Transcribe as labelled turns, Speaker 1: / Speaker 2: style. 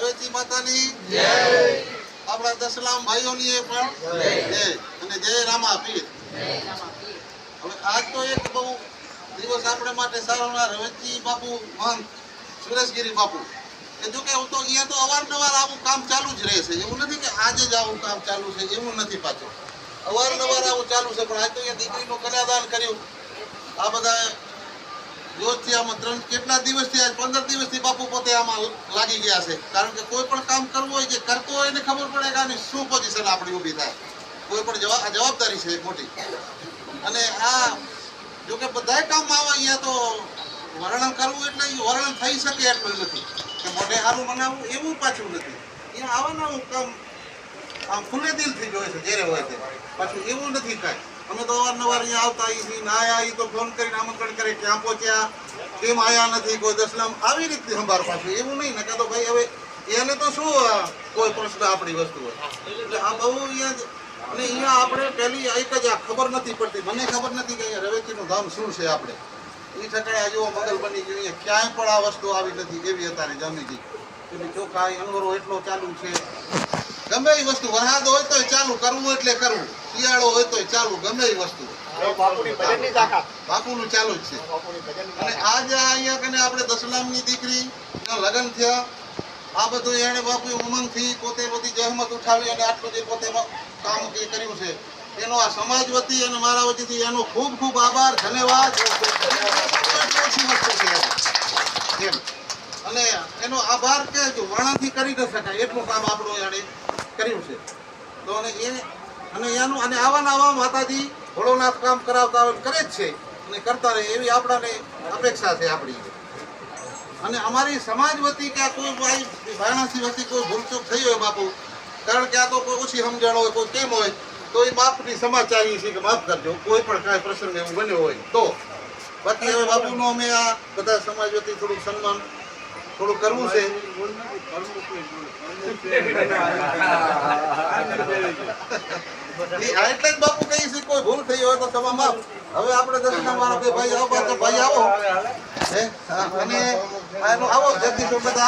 Speaker 1: માતાની આપણા દસલામ ભાઈઓની એ પણ જય. અને જય રામા પીર હવે આજ તો એક બહુ દિવસ આપણે માટે સારોના રવેચી બાપુ મહંત સુરેશગીરી બાપુ. કે જો કે હું તો અહીંયા તો અવારનવાર આવું કામ ચાલુ જ રહેશે એવું નથી કે આજે જ આવું કામ ચાલુ છે એવું નથી પાછું. અવારનવાર આવું ચાલુ છે પણ આજ તો અહીંયા દીકરીનું કન્યાદાન કર્યું. આ બધા રોજથી આમાં ત્રણ, કેટલા દિવસથી આજ પંદર દિવસથી બાપુ પોતે આમાં લાગી ગયા છે? કારણ કે કોઈ પણ કામ કરવું હોય કે કરતો હોય એને ખબર પડે આની શું પોઝિશન આપણી જવાબદારી છે મોટી. અને આ જો કે બધાય કામમાં આવા અહીંયા તો વર્ણન કરવું એટલે વર્ણન થઈ શકે એટલું નથી. કે મોઢે સારું મનાવવું એવું પાછું નથી. અહીંયા આવવાનું કામ આમ ખુલ્લે દિલથી જોઈએ છે, જ્યારે હોય તે પાછું એવું નથી કાંઈ. અમે તો અવારનવાર અહીંયા આવતા આવીએ ના આયા ઈ તો ફોન કરીને આમંત્રણ કરે ક્યાં પહોંચ્યા? કેમ આયા નથી? કોઈ દસલામ આવી રીતથી સંભાળ પાછું. એવું નહીં. નકા તો ભાઈ હવે એને તો શું કોઈ પ્રશ્ન આપણી વસ્તુ હોય. એટલે આ બહુ અહીંયા અને અહીંયા આપણે પહેલી એક જ આ ખબર નથી પડતી. મને ખબર નથી કે અહીંયા રવેચીનું ધામ શું છે આપણે. એ ઠકાણે આ જેવો મગલ બની ગયું. અહીંયા ક્યાંય પણ આ વસ્તુ આવી નથી. એવી અત્યારે જામી એટલે કાંઈ અનવરો એટલો ચાલુ છે. ગમે એ વસ્તુ વરસાદ હોય તો ચાલુ કરવું એટલે કરવું. શિયાળો હોય તો ચાલુ ગમે એ વસ્તુ બાપુનું ચાલુ જ છે. અને આજ આ અહીંયા કને આપણે દસલામની દીકરી લગ્ન થયા. આ બધું એને બાપુ ઉમંગથી પોતે બધી જહેમત ઉઠાવી અને આટલું જે પોતે કામ જે કર્યું છે. એનો આ સમાજ વતી અને મારા વતીથી એનો ખૂબ ખૂબ આભાર ધન્યવાદ. અને એનો આભાર કે વર્ણનથી કરી ન શકાય એટલું કામ આપણું એણે કર્યું છે. તો અને એ અને એનું અને આવા આવા માતાજી ભોળોનાથ કામ કરાવતા હોય કરે જ છે. અને કરતા રહે એવી આપણાને અપેક્ષા છે આપણી. અને અમારી સમાજ વતી કે આ કોઈ વારાણસી વતી કોઈ ભૂલચૂક થઈ હોય બાપુ કારણ કે આ તો કોઈ ઓછી સમજણ હોય કોઈ કેમ હોય તો એ માફની સમાચારી છે કે માફ કરજો કોઈ પણ કાંઈ પ્રસંગ એવું બન્યો હોય તો. બાકી હવે બાપુનો અમે આ બધા સમાજ વતી થોડુંક સન્માન થોડું કરવું છે. એટલે જ બાપુ કહી છે, કોઈ ભૂલ થઈ હોય તો સભા માફ. હવે આપણે દર્શન વાળા ભાઈ આવો ભાઈ આવો. અને આવો જગદીશ બધા